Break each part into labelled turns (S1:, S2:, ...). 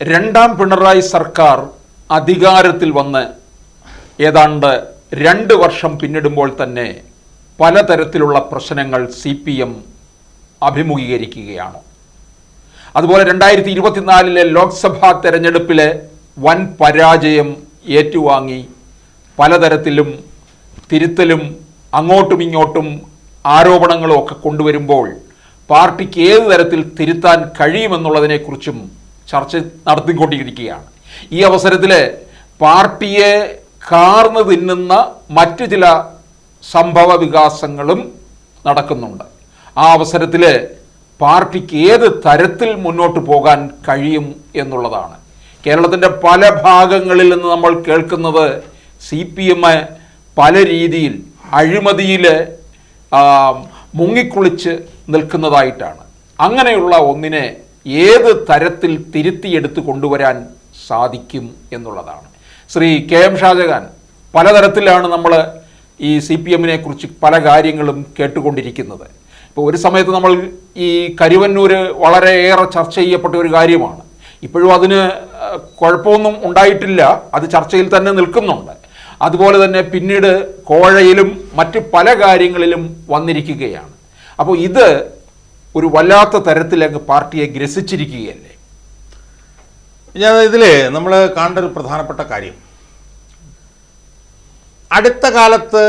S1: രണ്ടാം പിണറായി സർക്കാർ അധികാരത്തിൽ വന്ന് ഏതാണ്ട് രണ്ട് വർഷം പിന്നിടുമ്പോൾ തന്നെ പലതരത്തിലുള്ള പ്രശ്നങ്ങൾ സി പി എം അഭിമുഖീകരിക്കുകയാണ്. അതുപോലെ രണ്ടായിരത്തി ഇരുപത്തിനാലിലെ ലോക്സഭാ തെരഞ്ഞെടുപ്പിലെ വൻ പരാജയം ഏറ്റുവാങ്ങി പലതരത്തിലും തിരുത്തലും അങ്ങോട്ടും ഇങ്ങോട്ടും ആരോപണങ്ങളും ഒക്കെ കൊണ്ടുവരുമ്പോൾ പാർട്ടിക്ക് ഏത് തരത്തിൽ തിരുത്താൻ കഴിയുമെന്നുള്ളതിനെക്കുറിച്ചും ചർച്ച നടത്തിക്കൊണ്ടിരിക്കുകയാണ്. ഈ അവസരത്തിൽ പാർട്ടിയെ കാർന്നു തിന്നുന്ന മറ്റു ചില സംഭവ വികാസങ്ങളും നടക്കുന്നുണ്ട്. ആ അവസരത്തിൽ പാർട്ടിക്ക് ഏത് തരത്തിൽ മുന്നോട്ട് പോകാൻ കഴിയും എന്നുള്ളതാണ്. കേരളത്തിന്റെ പല ഭാഗങ്ങളിൽ നിന്ന് നമ്മൾ കേൾക്കുന്നത് സി പി എം പല രീതിയിൽ അഴിമതിയിൽ മുങ്ങിക്കുളിച്ച് നിൽക്കുന്നതായിട്ടാണ്. അങ്ങനെയുള്ള ഒന്നിനെ ഏത് തരത്തിൽ തിരുത്തിയെടുത്ത് കൊണ്ടുവരാൻ സാധിക്കും എന്നുള്ളതാണ്. ശ്രീ കെ എം ഷാജഹാൻ പലതരത്തിലാണ് നമ്മൾ ഈ സി പി എമ്മിനെ കുറിച്ച് പല കാര്യങ്ങളും കേട്ടുകൊണ്ടിരിക്കുന്നത്. ഇപ്പോൾ ഒരു സമയത്ത് നമ്മൾ ഈ കരുവന്നൂർ വളരെയേറെ ചർച്ച ചെയ്യപ്പെട്ട ഒരു കാര്യമാണ്. ഇപ്പോഴും അതിന് കുഴപ്പമൊന്നും ഉണ്ടായിട്ടില്ല. അത് ചർച്ചയിൽ തന്നെ നിൽക്കുന്നുണ്ട്. അതുപോലെ തന്നെ പിന്നീട് കോഴയിലും മറ്റ് പല കാര്യങ്ങളിലും വന്നിരിക്കുകയാണ്. അപ്പോൾ ഇത് ഒരു വല്ലാത്ത തരത്തിലങ്ങ് പാർട്ടിയെ ഗ്രസിച്ചിരിക്കുകയല്ലേ?
S2: ഞാൻ ഇതിൽ നമ്മൾ കാണേണ്ട ഒരു പ്രധാനപ്പെട്ട കാര്യം. അടുത്ത കാലത്ത്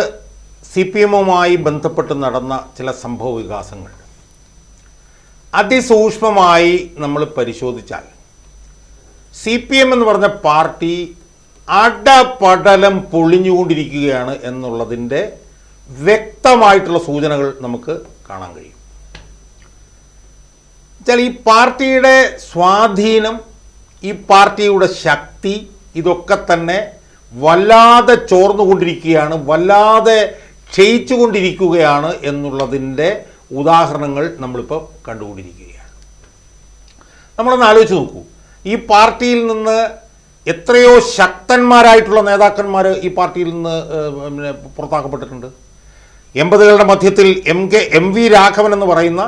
S2: സി പി എമ്മുമായി ബന്ധപ്പെട്ട് നടന്ന ചില സംഭവ വികാസങ്ങൾ. അതിസൂക്ഷ്മമായി നമ്മൾ പരിശോധിച്ചാൽ സി പി എം എന്ന് പറഞ്ഞ പാർട്ടി അടപടലം പൊളിഞ്ഞുകൊണ്ടിരിക്കുകയാണ് എന്നുള്ളതിന്റെ വ്യക്തമായിട്ടുള്ള സൂചനകൾ നമുക്ക് കാണാൻ കഴിയും. വെച്ചാൽ ഈ പാർട്ടിയുടെ സ്വാധീനം ഈ പാർട്ടിയുടെ ശക്തി ഇതൊക്കെ തന്നെ വല്ലാതെ ചോർന്നുകൊണ്ടിരിക്കുകയാണ് വല്ലാതെ ക്ഷയിച്ചുകൊണ്ടിരിക്കുകയാണ് എന്നുള്ളതിന്റെ ഉദാഹരണങ്ങൾ നമ്മളിപ്പോൾ കണ്ടുകൊണ്ടിരിക്കുകയാണ്. നമ്മളൊന്ന് ആലോചിച്ച് നോക്കൂ. ഈ പാർട്ടിയിൽ നിന്ന് എത്രയോ ശക്തന്മാരായിട്ടുള്ള നേതാക്കന്മാർ ഈ പാർട്ടിയിൽ നിന്ന് പിന്നെ പുറത്താക്കപ്പെട്ടിട്ടുണ്ട്. എൺപതുകളുടെ മധ്യത്തിൽ M K M V Raghavan എന്ന് പറയുന്ന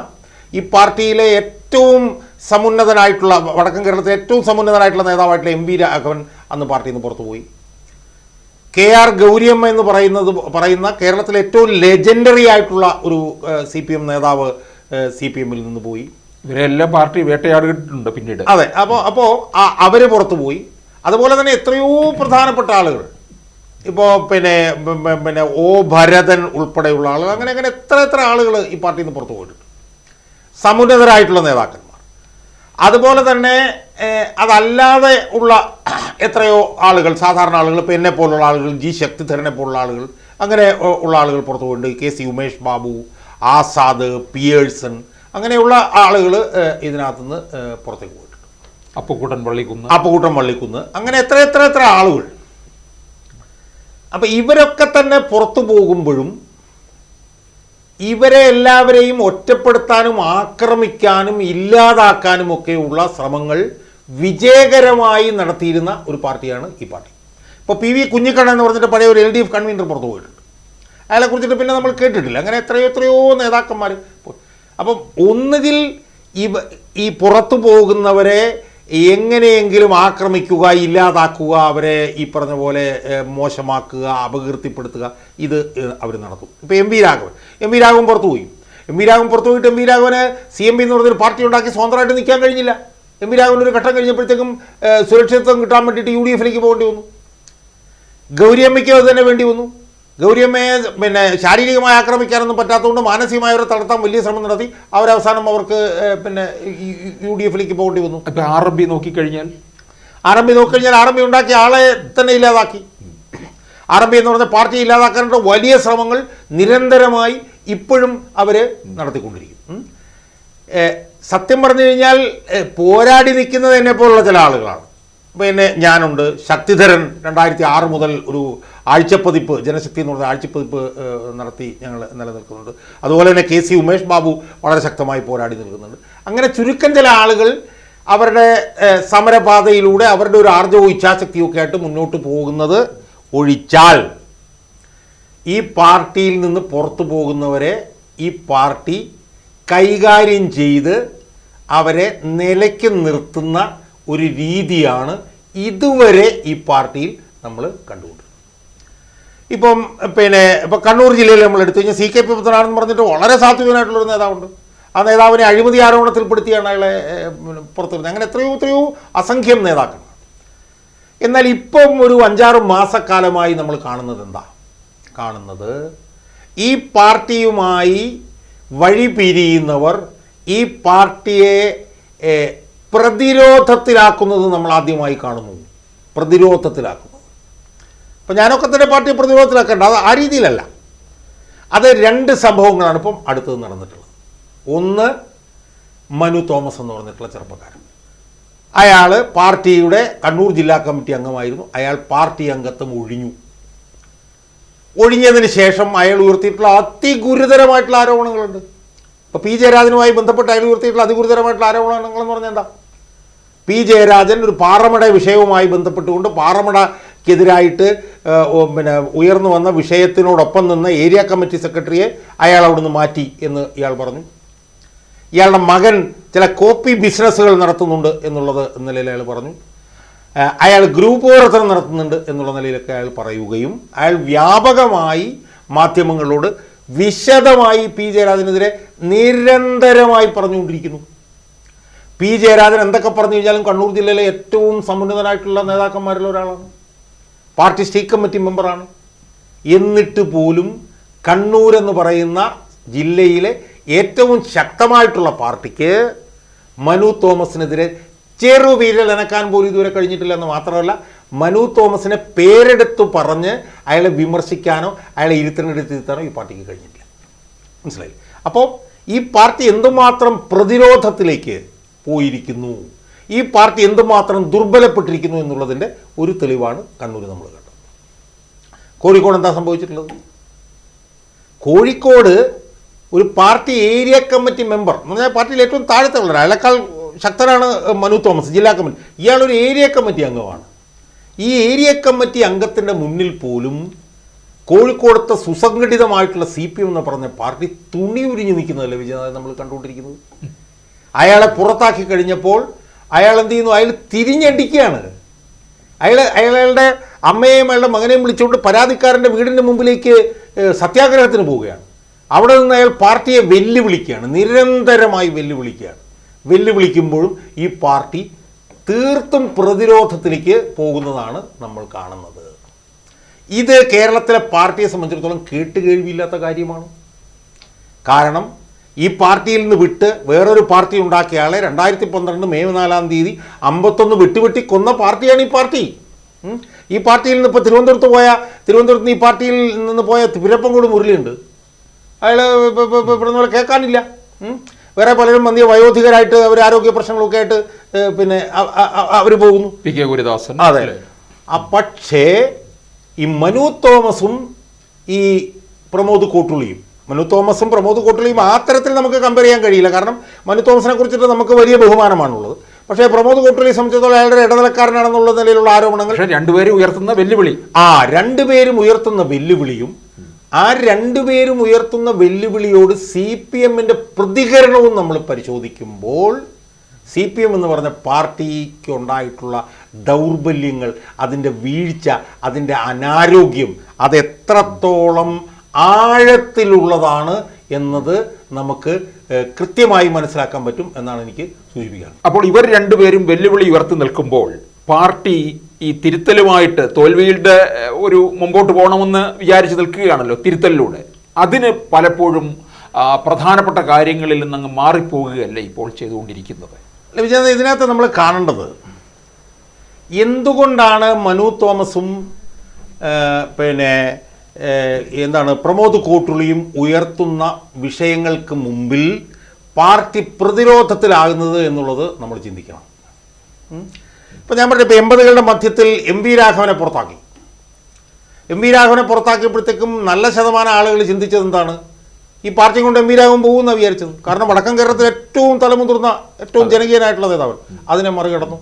S2: ഈ പാർട്ടിയിലെ ഏറ്റവും സമുന്നതനായിട്ടുള്ള വടക്കൻ കേരളത്തിലെ ഏറ്റവും സമുന്നതനായിട്ടുള്ള നേതാവായിട്ടുള്ള എം വി രാഘവൻ അന്ന് പാർട്ടിയിൽ നിന്ന് പുറത്തുപോയി കെ ആർ ഗൗരിയമ്മ എന്ന് പറയുന്നത് പറയുന്ന കേരളത്തിലെ ഏറ്റവും ലെജൻഡറി ആയിട്ടുള്ള ഒരു സി പി എം നേതാവ് സി പി എമ്മിൽ നിന്ന് പോയി.
S1: ഇവരെല്ലാം പാർട്ടി വേട്ടയാടിയിട്ടുണ്ട് പിന്നീട്.
S2: അതെ അപ്പോൾ അപ്പോൾ അവർ പുറത്തുപോയി അതുപോലെ തന്നെ എത്രയോ പ്രധാനപ്പെട്ട ആളുകൾ. ഇപ്പോൾ പിന്നെ പിന്നെ ഒ ഭരതൻ ഉൾപ്പെടെയുള്ള ആളുകൾ. അങ്ങനെ അങ്ങനെ എത്ര എത്ര ആളുകൾ ഈ പാർട്ടിയിൽ നിന്ന് പുറത്തു പോയിട്ടുണ്ട്. സമുന്നതരായിട്ടുള്ള നേതാക്കന്മാർ. അതുപോലെ തന്നെ അതല്ലാതെ ഉള്ള എത്രയോ ആളുകൾ സാധാരണ ആളുകൾ ഇപ്പോൾ എന്നെ പോലുള്ള ആളുകൾ ജി ശക്തിധരനെ പോലുള്ള ആളുകൾ അങ്ങനെ ഉള്ള ആളുകൾ പുറത്തു കൊണ്ട് K C Umesh Babu Azad Pearson അങ്ങനെയുള്ള ആളുകൾ ഇതിനകത്തുനിന്ന് പുറത്തേക്ക് പോയിട്ടുണ്ട്.
S1: അപ്പുകൂട്ടൻ വള്ളിക്കുന്ന്.
S2: അപ്പുകൂട്ടൻ വള്ളിക്കുന്ന്. അങ്ങനെ എത്ര എത്ര എത്ര ആളുകൾ. അപ്പം ഇവരൊക്കെ തന്നെ പുറത്തു പോകുമ്പോഴും ഇവരെ എല്ലാവരെയും ഒറ്റപ്പെടുത്താനും ആക്രമിക്കാനും ഇല്ലാതാക്കാനും ഒക്കെയുള്ള ശ്രമങ്ങൾ വിജയകരമായി നടത്തിയിരുന്ന ഒരു പാർട്ടിയാണ് ഈ പാർട്ടി. ഇപ്പോൾ പി വി കുഞ്ഞിക്കണ്ണൻ എന്ന് പറഞ്ഞിട്ട് പഴയ ഒരു എൽ ഡി എഫ് കൺവീനർ പുറത്തു പോയിട്ടുണ്ട്. അയാളെ കുറിച്ചിട്ട് പിന്നെ നമ്മൾ കേട്ടിട്ടില്ല. അങ്ങനെ എത്രയോ എത്രയോ നേതാക്കന്മാർ അപ്പം ഒന്നുകിൽ ഇവ ഈ പുറത്തു പോകുന്നവരെ എങ്ങനെയെങ്കിലും ആക്രമിക്കുക ഇല്ലാതാക്കുക അവരെ ഈ പറഞ്ഞ പോലെ മോശമാക്കുക അപകീർത്തിപ്പെടുത്തുക ഇത് അവർ നടത്തും. ഇപ്പോൾ M V Raghavan. M V Raghavan പുറത്തു പോയി. എം വി രാഘവൻ പുറത്തു പോയിട്ട് എം വി രാഘവന് സി എം പി എന്ന് പറഞ്ഞൊരു പാർട്ടി ഉണ്ടാക്കി സ്വതന്ത്രമായിട്ട് നിൽക്കാൻ കഴിഞ്ഞില്ല. എം വി രാഘവൻ ഒരു ഘട്ടം കഴിഞ്ഞപ്പോഴത്തേക്കും സുരക്ഷിതത്വം കിട്ടാൻ വേണ്ടിയിട്ട് യു ഡി എഫിലേക്ക് പോകേണ്ടി വന്നു. ഗൗരിയമ്മയ്ക്ക് അത് തന്നെ വേണ്ടി വന്നു. ഗൗരിയമ്മയെ പിന്നെ ശാരീരികമായി ആക്രമിക്കാനൊന്നും പറ്റാത്തതുകൊണ്ട് മാനസികമായി അവരെ തളർത്താൻ വലിയ ശ്രമം നടത്തി. അവരവസാനം അവർക്ക് പിന്നെ യു ഡി എഫിലേക്ക് പോകേണ്ടി വന്നു.
S1: ഇപ്പൊ ആർ എം പി നോക്കിക്കഴിഞ്ഞാൽ?
S2: ആർ എം പി നോക്കിക്കഴിഞ്ഞാൽ ആർ എം പി ഉണ്ടാക്കിയ ആളെ തന്നെ ഇല്ലാതാക്കി. ആർ എം പി എന്ന് പറഞ്ഞ പാർട്ടി ഇല്ലാതാക്കാനുള്ള വലിയ ശ്രമങ്ങൾ നിരന്തരമായി ഇപ്പോഴും അവർ നടത്തിക്കൊണ്ടിരിക്കും സത്യം പറഞ്ഞു കഴിഞ്ഞാൽ പോരാടി നിൽക്കുന്നത് എന്നെ പോലുള്ള ചില ആളുകളാണ്. പിന്നെ ഞാനുണ്ട്. ശക്തിധരൻ രണ്ടായിരത്തി ആറ് മുതൽ ഒരു ആഴ്ചപ്പതിപ്പ് ജനശക്തി എന്ന് പറഞ്ഞ ആഴ്ചപ്പതിപ്പ് നടത്തി ഞങ്ങൾ നിലനിൽക്കുന്നുണ്ട്. അതുപോലെ തന്നെ കെ സി ഉമേഷ് ബാബു വളരെ ശക്തമായി പോരാടി നിൽക്കുന്നുണ്ട്. അങ്ങനെ ചുരുക്കം ചില ആളുകൾ അവരുടെ സമരപാതയിലൂടെ അവരുടെ ഒരു ആർജവും ഇച്ഛാശക്തിയും ഒക്കെ ആയിട്ട് മുന്നോട്ട് പോകുന്നത് ഒഴിച്ചാൽ ഈ പാർട്ടിയിൽ നിന്ന് പുറത്തു പോകുന്നവരെ ഈ പാർട്ടി കൈകാര്യം ചെയ്ത് അവരെ നിലയ്ക്ക് നിർത്തുന്ന ഒരു രീതിയാണ് ഇതുവരെ ഈ പാർട്ടിയിൽ നമ്മൾ കണ്ടുകൊണ്ടിരുന്നത്. ഇപ്പം പിന്നെ ഇപ്പം കണ്ണൂർ ജില്ലയിൽ നമ്മൾ എടുത്തു കഴിഞ്ഞാൽ സി കെ പി പുത്തനാണെന്ന് പറഞ്ഞിട്ട് വളരെ സാത്വികനായിട്ടുള്ളൊരു നേതാവുണ്ട്. ആ നേതാവിനെ അഴിമതി ആരോപണത്തിൽപ്പെടുത്തിയാണ് അയാളെ പുറത്തു വരുന്നത് അങ്ങനെ എത്രയോ എത്രയോ അസംഖ്യം നേതാക്കൾ എന്നാൽ ഇപ്പം ഒരു അഞ്ചാറ് മാസക്കാലമായി നമ്മൾ കാണുന്നത് എന്താ? കാണുന്നത് ഈ പാർട്ടിയുമായി വഴി പിരിയുന്നവർ ഈ പാർട്ടിയെ പ്രതിരോധത്തിലാക്കുന്നത് നമ്മൾ ആദ്യമായി കാണുന്നു. പ്രതിരോധത്തിലാക്കുന്നത് അപ്പം ഞാനൊക്കെ തന്നെ പാർട്ടി പ്രതിരോധത്തിലാക്കേണ്ട. അത് ആ രീതിയിലല്ല. അത് രണ്ട് സംഭവങ്ങളാണ് ഇപ്പം അടുത്തത് നടന്നിട്ടുള്ളത്. ഒന്ന് മനു തോമസ് എന്ന് പറഞ്ഞിട്ടുള്ള ചെറുപ്പക്കാരൻ. അയാൾ പാർട്ടിയുടെ കണ്ണൂർ ജില്ലാ കമ്മിറ്റി അംഗമായിരുന്നു. അയാൾ പാർട്ടി അംഗത്വം ഒഴിഞ്ഞു. ഒഴിഞ്ഞതിന് ശേഷം അയാൾ ഉയർത്തിയിട്ടുള്ള അതിഗുരുതരമായിട്ടുള്ള ആരോപണങ്ങളുണ്ട്. ഇപ്പോൾ പി ജയരാജനുമായി ബന്ധപ്പെട്ട് അയാൾ ഉയർത്തിയിട്ടുള്ള അതിഗുരുതരമായിട്ടുള്ള ആരോപണങ്ങൾ എന്ന് പറഞ്ഞാൽ എന്താ? പി. ജയരാജൻ ഒരു പാറമട വിഷയവുമായി ബന്ധപ്പെട്ടുകൊണ്ട് പാറമടക്കെതിരായിട്ട് പിന്നെ ഉയർന്നു വന്ന വിഷയത്തിനോടൊപ്പം നിന്ന് ഏരിയ കമ്മിറ്റി സെക്രട്ടറിയെ അയാൾ അവിടുന്ന് മാറ്റി എന്ന് ഇയാൾ പറഞ്ഞു. ഇയാളുടെ മകൻ ചില കോപ്പി ബിസിനസ്സുകൾ നടത്തുന്നുണ്ട് എന്നുള്ളത് നിലയിൽ അയാൾ പറഞ്ഞു. അയാൾ ഗ്രൂപ്പ് പ്രവർത്തനം നടത്തുന്നുണ്ട് എന്നുള്ള നിലയിലൊക്കെ അയാൾ പറയുകയും അയാൾ വ്യാപകമായി മാധ്യമങ്ങളോട് വിശദമായി പി. ജയരാജനെതിരെ നിരന്തരമായി പറഞ്ഞുകൊണ്ടിരിക്കുന്നു. പി ജയരാജൻ എന്തൊക്കെ പറഞ്ഞു കഴിഞ്ഞാലും കണ്ണൂർ ജില്ലയിലെ ഏറ്റവും സമുന്നതനായിട്ടുള്ള നേതാക്കന്മാരിൽ ഒരാളാണ്. പാർട്ടി സ്റ്റേറ്റ് കമ്മിറ്റി മെമ്പറാണ്. എന്നിട്ട് പോലും കണ്ണൂർ എന്ന് പറയുന്ന ജില്ലയിലെ ഏറ്റവും ശക്തമായിട്ടുള്ള പാർട്ടിക്ക് മനു തോമസിനെതിരെ ചെറുവിരൽ അനക്കാൻ പോലും ഇതുവരെ കഴിഞ്ഞിട്ടില്ല എന്ന് മാത്രമല്ല മനു തോമസിനെ പേരെടുത്ത് പറഞ്ഞ് അയാളെ വിമർശിക്കാനോ അയാളെ ഇരുത്തിനെടുത്ത് ഇരുത്താനോ ഈ പാർട്ടിക്ക് കഴിഞ്ഞിട്ടില്ല. മനസ്സിലായി അപ്പോൾ ഈ പാർട്ടി എന്തുമാത്രം പ്രതിരോധത്തിലേക്ക് പോയിരിക്കുന്നു. ഈ പാർട്ടി എന്തുമാത്രം ദുർബലപ്പെട്ടിരിക്കുന്നു എന്നുള്ളതിന്റെ ഒരു തെളിവാണ് കണ്ണൂർ നമ്മൾ കണ്ടത്. കോഴിക്കോട് എന്താ സംഭവിച്ചിട്ടുള്ളത്? കോഴിക്കോട് ഒരു പാർട്ടി ഏരിയ കമ്മിറ്റി മെമ്പർ എന്ന് പറഞ്ഞാൽ പാർട്ടിയിൽ ഏറ്റവും താഴത്തെ ഉള്ളത് അയാളെക്കാൾ ശക്തനാണ് മനു തോമസ് ജില്ലാ കമ്മിറ്റി. ഇയാളൊരു ഏരിയ കമ്മിറ്റി അംഗമാണ്. ഈ ഏരിയ കമ്മിറ്റി അംഗത്തിന്റെ മുന്നിൽ പോലും കോഴിക്കോടത്തെ സുസംഘടിതമായിട്ടുള്ള സി പി എം എന്ന് പറഞ്ഞ പാർട്ടി തുണി ഉരിഞ്ഞു നിൽക്കുന്നതല്ലേ വിജയനാഥൻ നമ്മൾ കണ്ടുകൊണ്ടിരിക്കുന്നത്? അയാളെ പുറത്താക്കി കഴിഞ്ഞപ്പോൾ അയാൾ എന്ത് ചെയ്യുന്നു? അയാൾ തിരിഞ്ഞടിക്കുകയാണ്. അയാൾ അയാളുടെ അമ്മയെയും അയാളുടെ മകനെയും വിളിച്ചുകൊണ്ട് പരാതിക്കാരന്റെ വീടിന്റെ മുമ്പിലേക്ക് സത്യാഗ്രഹത്തിന് പോവുകയാണ്. അവിടെ നിന്ന് അയാൾ പാർട്ടിയെ വെല്ലുവിളിക്കുകയാണ്. നിരന്തരമായി വെല്ലുവിളിക്കുകയാണ്. വെല്ലുവിളിക്കുമ്പോഴും ഈ പാർട്ടി തീർത്തും പ്രതിരോധത്തിലേക്ക് പോകുന്നതാണ് നമ്മൾ കാണുന്നത്. ഇത് കേരളത്തിലെ പാർട്ടിയെ സംബന്ധിച്ചിടത്തോളം കേട്ടുകേഴിവില്ലാത്ത കാര്യമാണ്. കാരണം ഈ പാർട്ടിയിൽ നിന്ന് വിട്ട് വേറൊരു പാർട്ടി ഉണ്ടാക്കിയ ആളെ രണ്ടായിരത്തി പന്ത്രണ്ട് മെയ് നാലാം തീയതി അമ്പത്തൊന്ന് വിട്ടുവിട്ടി കൊന്ന പാർട്ടിയാണ് ഈ പാർട്ടി. ഈ പാർട്ടിയിൽ നിന്ന് ഇപ്പോൾ തിരുവനന്തപുരത്ത് പോയ തിരുവനന്തപുരത്ത് ഈ പാർട്ടിയിൽ നിന്ന് പോയ തിരുപ്പങ്കോട് മുരളിയുണ്ട്. അയാൾ ഇവിടെ കേൾക്കാനില്ല. വേറെ പലരും വന്നിയ വയോധികരായിട്ട് അവർ ആരോഗ്യ പ്രശ്നങ്ങളൊക്കെ ആയിട്ട് പിന്നെ അവർ പോകുന്നു.
S1: P K Gurudasan.
S2: അതെ. പക്ഷേ ഈ മനു തോമസും ഈ പ്രമോദ് കോട്ടുളിയും മനു തോമസും പ്രമോദ് കോട്ടുളിയും ആ തരത്തിൽ നമുക്ക് കമ്പയർ ചെയ്യാൻ കഴിയില്ല. കാരണം മനു തോമസിനെ കുറിച്ചിട്ട് നമുക്ക് വലിയ ബഹുമാനമാണുള്ളത്. പക്ഷേ പ്രമോദ് കോട്ടുളിയെ സംബന്ധിച്ചിടത്തോളം അയാളുടെ ഇടനിലക്കാരനാണെന്നുള്ള നിലയിലുള്ള ആരോപണങ്ങൾ
S1: രണ്ടുപേരും ഉയർത്തുന്ന വെല്ലുവിളി.
S2: ആ രണ്ടുപേരും ഉയർത്തുന്ന വെല്ലുവിളിയും ആ രണ്ടുപേരും ഉയർത്തുന്ന വെല്ലുവിളിയോട് സി പി എമ്മിന്റെ പ്രതികരണവും നമ്മൾ പരിശോധിക്കുമ്പോൾ സി പി എം എന്ന് പറഞ്ഞ പാർട്ടിക്കുണ്ടായിട്ടുള്ള ദൗർബല്യങ്ങൾ അതിന്റെ വീഴ്ച അതിന്റെ അനാരോഗ്യം അത് എത്രത്തോളം ആഴത്തിലുള്ളതാണ് എന്നത് നമുക്ക് കൃത്യമായി മനസ്സിലാക്കാൻ പറ്റും എന്നാണ് എനിക്ക് സൂചിപ്പിക്കാൻ
S1: അപ്പോൾ ഇവർ രണ്ടുപേരും വെല്ലുവിളി ഉയർത്തി നിൽക്കുമ്പോൾ പാർട്ടി ഈ തിരുത്തലുമായിട്ട് തോൽവിയുടെ ഒരു മുമ്പോട്ട് പോകണമെന്ന് വിചാരിച്ച് നിൽക്കുകയാണല്ലോ തിരുത്തലിലൂടെ. അതിന് പലപ്പോഴും പ്രധാനപ്പെട്ട കാര്യങ്ങളിൽ നിന്നങ്ങ് മാറിപ്പോകുകയല്ലേ ഇപ്പോൾ ചെയ്തുകൊണ്ടിരിക്കുന്നത്?
S2: ഇതിനകത്ത് നമ്മൾ കാണേണ്ടത് എന്തുകൊണ്ടാണ് മനു തോമസും പിന്നെ എന്താണ് പ്രമോദ് കോട്ടുളിയും ഉയർത്തുന്ന വിഷയങ്ങൾക്ക് മുമ്പിൽ പാർട്ടി പ്രതിരോധത്തിലാകുന്നത് എന്നുള്ളത് നമ്മൾ ചിന്തിക്കണം. ഇപ്പം ഞാൻ പറഞ്ഞ ഇപ്പോൾ എൺപതുകളുടെ മധ്യത്തിൽ എം വി രാഘവനെ പുറത്താക്കി. എം വി രാഘവനെ പുറത്താക്കിയപ്പോഴത്തേക്കും നല്ല ശതമാനം ആളുകൾ ചിന്തിച്ചത് എന്താണ്? ഈ പാർട്ടി കൊണ്ട് എം വി രാഘവൻ പോകുമെന്നാണ് വിചാരിച്ചത്. കാരണം വടക്കൻ കേരളത്തിൽ ഏറ്റവും തലമുതിർന്ന ഏറ്റവും ജനകീയനായിട്ടുള്ള നേതാവ്. അതിനെ മറികടന്നു.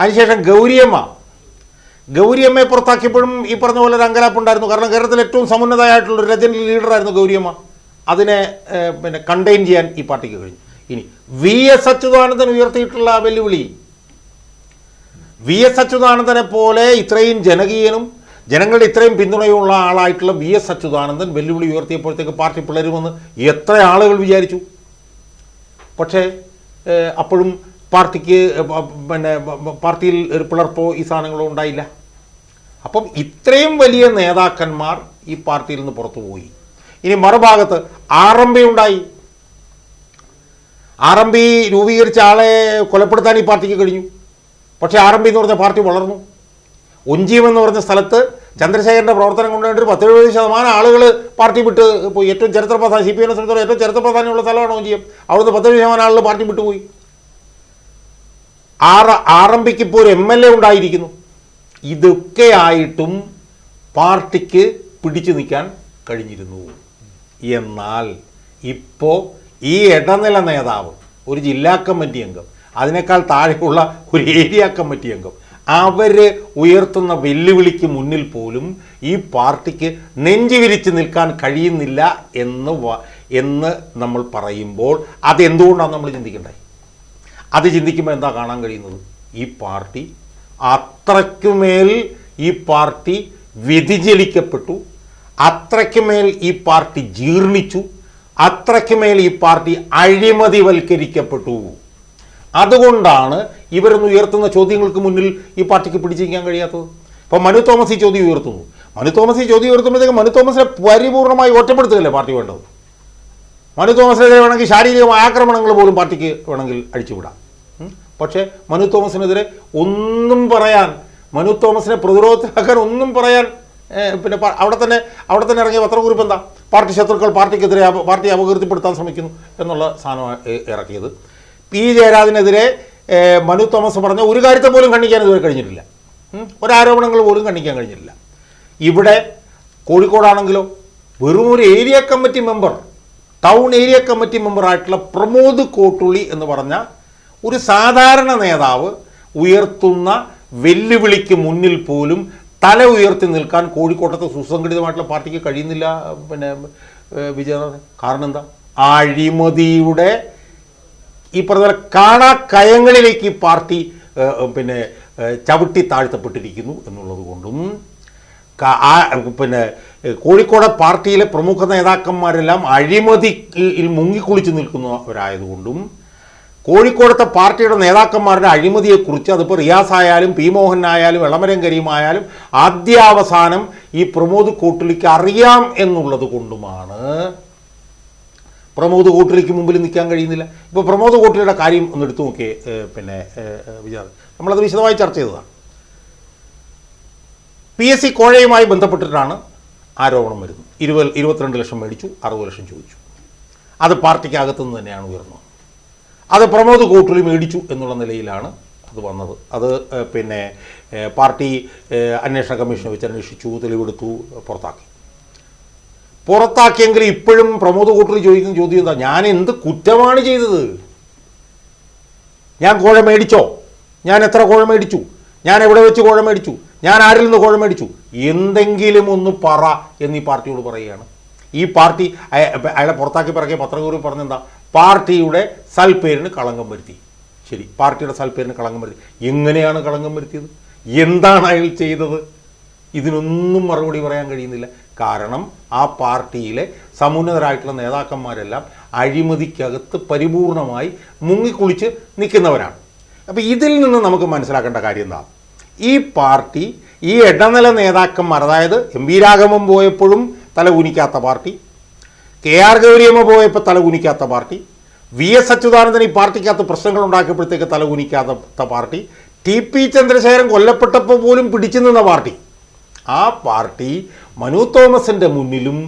S2: അതിനുശേഷം ഗൗരിയമ്മ ഗൗരിയമ്മയെ പുറത്താക്കിയപ്പോഴും ഈ പറഞ്ഞ പോലെ ഒരു അങ്കലാപ്പുണ്ടായിരുന്നു കാരണം കേരളത്തിൽ ഏറ്റവും സമുന്നതമായിട്ടുള്ള ഒരു രജനി ലീഡറായിരുന്നു ഗൗരിയമ്മ. അതിനെ പിന്നെ കണ്ടെയ്ൻ ചെയ്യാൻ ഈ പാർട്ടിക്ക് കഴിഞ്ഞു. ഇനി വി എസ് അച്യുതാനന്ദൻ ഉയർത്തിയിട്ടുള്ള വെല്ലുവിളി. വി എസ് അച്യുതാനന്ദനെ പോലെ ഇത്രയും ജനകീയനും ജനങ്ങളുടെ ഇത്രയും പിന്തുണയുള്ള ആളായിട്ടുള്ള വി എസ് അച്യുതാനന്ദൻ വെല്ലുവിളി ഉയർത്തിയപ്പോഴത്തേക്ക് പാർട്ടി പിളരുമെന്ന് എത്ര ആളുകൾ വിചാരിച്ചു. പക്ഷേ അപ്പോഴും പാർട്ടിക്ക് പിന്നെ പാർട്ടിയിൽ ഒരു പിളർപ്പോ ഈ സാധനങ്ങളോ ഉണ്ടായില്ല. അപ്പം ഇത്രയും വലിയ നേതാക്കന്മാർ ഈ പാർട്ടിയിൽ നിന്ന് പുറത്തു പോയി. ഇനി മറുഭാഗത്ത് ആർ എം പി ഉണ്ടായി. ആർ എം പി രൂപീകരിച്ച ആളെ കൊലപ്പെടുത്താൻ ഈ പാർട്ടിക്ക് കഴിഞ്ഞു. പക്ഷേ ആർ എം പി എന്ന് പറഞ്ഞ പാർട്ടി വളർന്നു. ഒഞ്ചിയം എന്ന് പറഞ്ഞ സ്ഥലത്ത് ചന്ദ്രശേഖരന്റെ പ്രവർത്തനം കൊണ്ടുകൊണ്ട് ഒരു പത്തെഴുപത് ശതമാനം ആളുകൾ പാർട്ടി വിട്ട് പോയി. ഏറ്റവും ചരിത്ര പ്രധാന സി പി എമ്മിനെ സംബന്ധിച്ചിടത്തോളം ഏറ്റവും ചരിത്ര പ്രാധാന്യമുള്ള സ്ഥലമാണ് ഒഞ്ചിയം അവിടുന്ന് പത്തെഴുപത് ശതമാനം ആളുകൾ പാർട്ടി വിട്ടുപോയി. ആർ ആർ എം പിക്ക് ഇപ്പോൾ ഒരു എം എൽ എ ഉണ്ടായിരിക്കുന്നു. ഇതൊക്കെ ആയിട്ടും പാർട്ടിക്ക് പിടിച്ചു നിൽക്കാൻ കഴിഞ്ഞിരുന്നു. എന്നാൽ ഇപ്പോൾ ഈ ഇടനില നേതാവ് ഒരു ജില്ലാ കമ്മിറ്റി അംഗം അതിനേക്കാൾ താഴെയുള്ള ഒരു ഏരിയ കമ്മിറ്റി അംഗം അവർ ഉയർത്തുന്ന വെല്ലുവിളിക്ക് മുന്നിൽ പോലും ഈ പാർട്ടിക്ക് നെഞ്ചുവിരിച്ച് നിൽക്കാൻ കഴിയുന്നില്ല എന്ന് എന്ന് നമ്മൾ പറയുമ്പോൾ അതെന്തുകൊണ്ടാണ് നമ്മൾ ചിന്തിക്കേണ്ടത്? അത് ചിന്തിക്കുമ്പോൾ എന്താ കാണാൻ കഴിയുന്നത്? ഈ പാർട്ടി അത്രയ്ക്കുമേൽ ഈ പാർട്ടി വ്യതിചലിക്കപ്പെട്ടു അത്രയ്ക്കുമേൽ ഈ പാർട്ടി ജീർണിച്ചു അത്രയ്ക്കുമേൽ ഈ പാർട്ടി അഴിമതിവൽക്കരിക്കപ്പെട്ടു. അതുകൊണ്ടാണ് ഇവരൊന്ന് ഉയർത്തുന്ന ചോദ്യങ്ങൾക്ക് മുന്നിൽ ഈ പാർട്ടിക്ക് പിടിച്ചിരിക്കാൻ കഴിയാത്തത്. ഇപ്പം മനു തോമസ് ഈ ചോദ്യം ഉയർത്തുന്നു. മനു തോമസ് ഈ ചോദ്യം ഉയർത്തുമ്പോഴത്തേക്ക് മനു തോമസിനെ പരിപൂർണമായി ഒറ്റപ്പെടുത്തുകയല്ലേ പാർട്ടി വേണ്ടത്? മനു തോമസിനെതിരെ വേണമെങ്കിൽ ശാരീരികമായ ആക്രമണങ്ങൾ പോലും പാർട്ടിക്ക് വേണമെങ്കിൽ അഴിച്ചുവിടാം. പക്ഷേ മനു തോമസിനെതിരെ ഒന്നും പറയാൻ മനു തോമസിനെ പ്രതിരോധത്തിലാക്കാൻ ഒന്നും പറയാൻ പിന്നെ അവിടെ തന്നെ അവിടെ തന്നെ ഇറങ്ങിയ പത്രക്കുറിപ്പ് എന്താ? പാർട്ടി ശത്രുക്കൾ പാർട്ടിക്കെതിരെ പാർട്ടി അപകീർത്തിപ്പെടുത്താൻ ശ്രമിക്കുന്നു എന്നുള്ള സാധനം ഇറക്കിയത്. പി. ജയരാജനെതിരെ മനു തോമസ് പറഞ്ഞ ഒരു കാര്യത്തെ പോലും ഖണ്ഡിക്കാൻ ഇതുവരെ കഴിഞ്ഞിട്ടില്ല. ഒരാരോപണങ്ങൾ പോലും ഖണ്ഡിക്കാൻ കഴിഞ്ഞിട്ടില്ല. ഇവിടെ കോഴിക്കോടാണെങ്കിലോ വെറും ഒരു area committee member town area committee മെമ്പറായിട്ടുള്ള Pramod Kottulli എന്ന് പറഞ്ഞ ഒരു സാധാരണ നേതാവ് ഉയർത്തുന്ന വെല്ലുവിളിക്ക് മുന്നിൽ പോലും തല ഉയർത്തി നിൽക്കാൻ കോഴിക്കോട്ടത്തെ സുസംഘടിതമായിട്ടുള്ള പാർട്ടിക്ക് കഴിയുന്നില്ല പിന്നെ വിജയ വിജയനാഥൻ. കാരണം എന്താ? അഴിമതിയുടെ ഈ പറഞ്ഞ കാണാക്കയങ്ങളിലേക്ക് കാണാ കയങ്ങളിലേക്ക് ഈ പാർട്ടി പിന്നെ ചവിട്ടി താഴ്ത്തപ്പെട്ടിരിക്കുന്നു എന്നുള്ളത് കൊണ്ടും പിന്നെ കോഴിക്കോട് പാർട്ടിയിലെ പ്രമുഖ നേതാക്കന്മാരെല്ലാം അഴിമതിയിൽ മുങ്ങിക്കുളിച്ച് നിൽക്കുന്നവരായതുകൊണ്ടും കോഴിക്കോടത്തെ പാർട്ടിയുടെ നേതാക്കന്മാരുടെ അഴിമതിയെക്കുറിച്ച് അതിപ്പോൾ റിയാസ് ആയാലും പി മോഹൻ ആയാലും ഇളമരം കരീമായാലും ആദ്യാവസാനം ഈ പ്രമോദ് കോട്ടിലിക്ക് അറിയാം എന്നുള്ളത് കൊണ്ടുമാണ്. പ്രമോദ് കോട്ടിലിക്ക് മുമ്പിൽ നിൽക്കാൻ കഴിയുന്നില്ല. ഇപ്പോൾ പ്രമോദ് കോട്ടിലിയുടെ കാര്യം ഒന്ന് എടുത്തു നോക്കിയേ പിന്നെ വിചാരം നമ്മളത് വിശദമായി ചർച്ച ചെയ്തതാണ്. പി എസ് സി കോഴയുമായി ബന്ധപ്പെട്ടിട്ടാണ് ആരോപണം വരുന്നത്. ഇരുപത് ഇരുപത്തിരണ്ട് ലക്ഷം മേടിച്ചു അറുപത് ലക്ഷം ചോദിച്ചു. അത് പാർട്ടിക്കകത്തു നിന്ന് തന്നെയാണ് ഉയർന്നത്. അത് പ്രമോദ് കോട്ടുലി മേടിച്ചു എന്നുള്ള നിലയിലാണ് അത് വന്നത്. അത് പിന്നെ പാർട്ടി അന്വേഷണ കമ്മീഷനെ വെച്ച് അന്വേഷിച്ചു തെളിവെടുത്തു പുറത്താക്കി. പുറത്താക്കിയെങ്കിൽ ഇപ്പോഴും പ്രമോദ് കോട്ടുലി ചോദിക്കുന്ന ചോദ്യം എന്താ? ഞാൻ എന്ത് കുറ്റമാണ് ചെയ്തത്? ഞാൻ കോഴ മേടിച്ചോ? ഞാൻ എത്ര കോഴ മേടിച്ചു? ഞാൻ എവിടെ വെച്ച് കോഴ മേടിച്ചു? ഞാൻ ആരിൽ നിന്ന് കോഴ മേടിച്ചു? എന്തെങ്കിലും ഒന്ന് പറ എന്നീ പാർട്ടിയോട് പറയുകയാണ്. ഈ പാർട്ടി അയാളെ പുറത്താക്കി പിറകിയ പത്രകൂറി പറഞ്ഞെന്താ? പാർട്ടിയുടെ സൽപ്പേരിന് കളങ്കം വരുത്തി. ശരി പാർട്ടിയുടെ സൽപ്പേരിന് കളങ്കം വരുത്തി. എങ്ങനെയാണ് കളങ്കം വരുത്തിയത്? എന്താണ് അയാൾ ചെയ്തത്? ഇതിനൊന്നും മറുപടി പറയാൻ കഴിയുന്നില്ല. കാരണം ആ പാർട്ടിയിലെ സമുന്നതരായിട്ടുള്ള നേതാക്കന്മാരെല്ലാം അഴിമതിക്കകത്ത് പരിപൂർണമായി മുങ്ങിക്കുളിച്ച് നിൽക്കുന്നവരാണ്. അപ്പോൾ ഇതിൽ നിന്ന് നമുക്ക് മനസ്സിലാക്കേണ്ട കാര്യം എന്താ? ഈ പാർട്ടി ഈ ഇടനില നേതാക്കന്മാർ അതായത് എം വി രാഘവൻ പോയപ്പോഴും തല കുനിക്കാത്ത പാർട്ടി കെ ആർ ഗൗരിയമ്മ പോയപ്പോൾ തലകുനിക്കാത്ത പാർട്ടി വി എസ് അച്യുതാനന്ദൻ ഈ പാർട്ടിക്കകത്ത് പ്രശ്നങ്ങൾ ഉണ്ടാക്കിയപ്പോഴത്തേക്ക് തലകുനിക്കാത്ത പാർട്ടി ടി പി ചന്ദ്രശേഖരൻ കൊല്ലപ്പെട്ടപ്പോൾ പോലും പിടിച്ചു നിന്ന പാർട്ടി. ആ പാർട്ടി മനു തോമസിന്റെ മുന്നിലും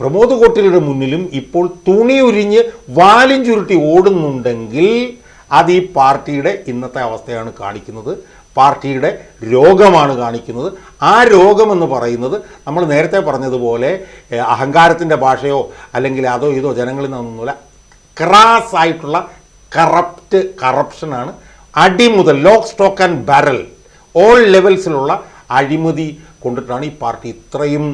S2: പ്രമോദ് കോട്ടിലിയുടെ മുന്നിലും ഇപ്പോൾ തുണി ഉരിഞ്ഞ് വാലും ചുരുട്ടി ഓടുന്നുണ്ടെങ്കിൽ അത് ഈ പാർട്ടിയുടെ ഇന്നത്തെ അവസ്ഥയാണ് കാണിക്കുന്നത്. പാർട്ടിയുടെ രോഗമാണ് കാണിക്കുന്നത്. ആ രോഗമെന്ന് പറയുന്നത് നമ്മൾ നേരത്തെ പറഞ്ഞതുപോലെ അഹങ്കാരത്തിന്റെ ഭാഷയോ അല്ലെങ്കിൽ അതോ ഇതോ ജനങ്ങളിൽ നിന്നൊന്നുമില്ല. ക്രാസ് ആയിട്ടുള്ള കറപ്റ്റ് കറപ്ഷനാണ് അടി മുതൽ lock stock and barrel all ലെവൽസിലുള്ള അഴിമതി കൊണ്ടിട്ടാണ് ഈ പാർട്ടി ഇത്രയും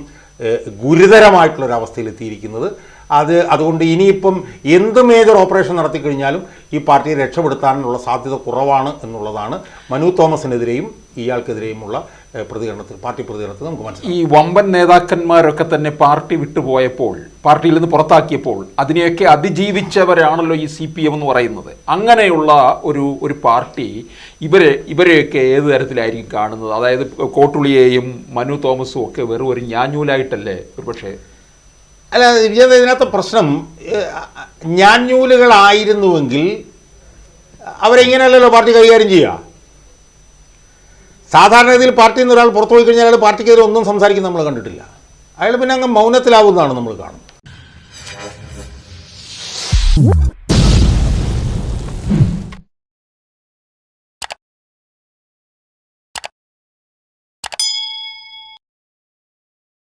S2: ഗുരുതരമായിട്ടുള്ളൊരവസ്ഥയിലെത്തിയിരിക്കുന്നത്. അത് അതുകൊണ്ട് ഇനിയിപ്പം എന്ത് മേജർ ഓപ്പറേഷൻ നടത്തി കഴിഞ്ഞാലും ഈ പാർട്ടിയെ രക്ഷപ്പെടുത്താനുള്ള സാധ്യത കുറവാണ് എന്നുള്ളതാണ് മനു തോമസിനെതിരെയും ഇയാൾക്കെതിരെയുമുള്ള പ്രതികരണത്തിൽ പാർട്ടി പ്രതികരണത്തിൽ നമുക്ക് മനസ്സിലാക്കാം.
S1: ഈ വമ്പൻ നേതാക്കന്മാരൊക്കെ തന്നെ പാർട്ടി വിട്ടുപോയപ്പോൾ പാർട്ടിയിൽ നിന്ന് പുറത്താക്കിയപ്പോൾ അതിനെയൊക്കെ അതിജീവിച്ചവരാണല്ലോ ഈ സി പി എം എന്ന് പറയുന്നത്. അങ്ങനെയുള്ള ഒരു ഒരു പാർട്ടി ഇവരെ ഇവരെയൊക്കെ ഏത് തരത്തിലായിരിക്കും കാണുന്നത്? അതായത് കോട്ടുളിയെയും മനു തോമസും ഒക്കെ വെറും ഒരു ഞാഞ്ഞൂലായിട്ടല്ലേ ഒരുപക്ഷെ
S2: അല്ല വിജയ് ഇതിനകത്ത് പ്രശ്നം ഞാൻ ന്യൂലുകളായിരുന്നുവെങ്കിൽ അവരെങ്ങനെയല്ലല്ലോ പാർട്ടി കൈകാര്യം ചെയ്യുക സാധാരണഗതിയിൽ പാർട്ടിയിൽ നിന്ന് ഒരാൾ പുറത്തു പോയി കഴിഞ്ഞാൽ അയാൾ പാർട്ടിക്കെതിരെ ഒന്നും സംസാരിക്കുന്ന നമ്മൾ കണ്ടിട്ടില്ല. അയാൾ പിന്നെ അങ്ങ് മൗനത്തിലാവുന്നതാണ് നമ്മൾ കാണുന്നത്.